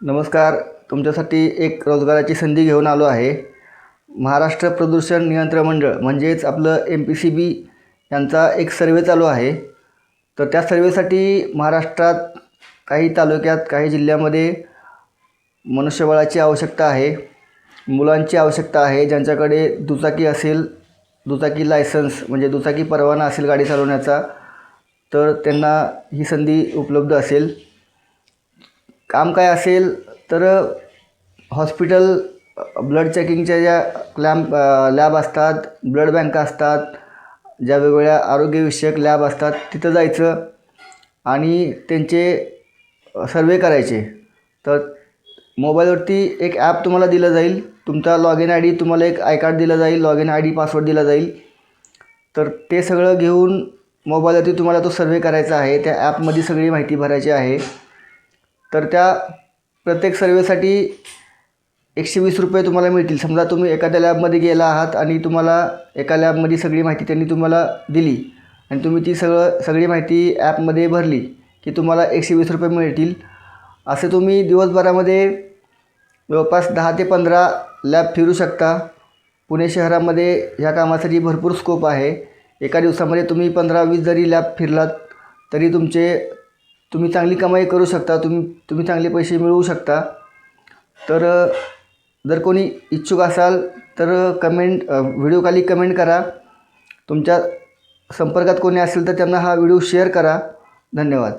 नमस्कार. तुमच्यासाठी एक रोजगाराची संधी घेऊन आलो आहे. महाराष्ट्र प्रदूषण नियंत्रण मंडळ म्हणजेच आपलं एम पी सी बी यांचा एक सर्वे चालू आहे. तर त्या सर्वेसाठी महाराष्ट्रात काही तालुक्यात काही जिल्ह्यामध्ये मनुष्यबळाची आवश्यकता आहे मुलांची आवश्यकता आहे ज्यांच्याकडे दुचाकी असेल दुचाकी लायसन्स म्हणजे दुचाकी परवाना असेल गाडी चालवण्याचा तर त्यांना ही संधी उपलब्ध असेल. काम काय असेल तर हॉस्पिटल ब्लड चेकिंगच्या ज्या क्लॅम्प लॅब असतात ब्लड बँका असतात ज्या वेगवेगळ्या आरोग्यविषयक लॅब असतात तिथं जायचं आणि त्यांचे सर्वे करायचे. तर मोबाईलवरती एक ॲप तुम्हाला दिलं जाईल. तुमचा लॉग इन आय डी तुम्हाला एक आय कार्ड दिलं जाईल. Log in I D password दिला जाईल. तर ते सगळं घेऊन मोबाईलवरती तुम्हाला तो सर्वे करायचा आहे. त्या ॲपमध्ये सगळी माहिती भरायची आहे. तर त्या प्रत्येक सर्वेसाठी एकशे वीस रुपये तुम्हाला मिळतील. समजा तुम्ही एखाद्या लॅबमध्ये गेला आहात आणि तुम्हाला एका लॅबमध्ये सगळी माहिती त्यांनी तुम्हाला दिली आणि तुम्ही ती सगळं सगळी माहिती ॲपमध्ये भरली की तुम्हाला एकशे वीस रुपये मिळतील. असे तुम्ही दिवसभरामध्ये जवळपास दहा ते पंधरा लॅब फिरू शकता. पुणे शहरामध्ये ह्या कामासाठी भरपूर स्कोप आहे. एका दिवसामध्ये तुम्ही पंधरा वीस जरी लॅब फिरलात तरी तुमचे तुम्ही चांगली कमाई करू शकता तुम्ही तुम्ही चांगले पैसे मिळवू शकता. तर जर कोणी इच्छुक असाल तर कमेंट व्हिडिओखाली कमेंट करा. तुमच्या संपर्कात कोणी असेल तर त्यांना हा व्हिडिओ शेअर करा. धन्यवाद.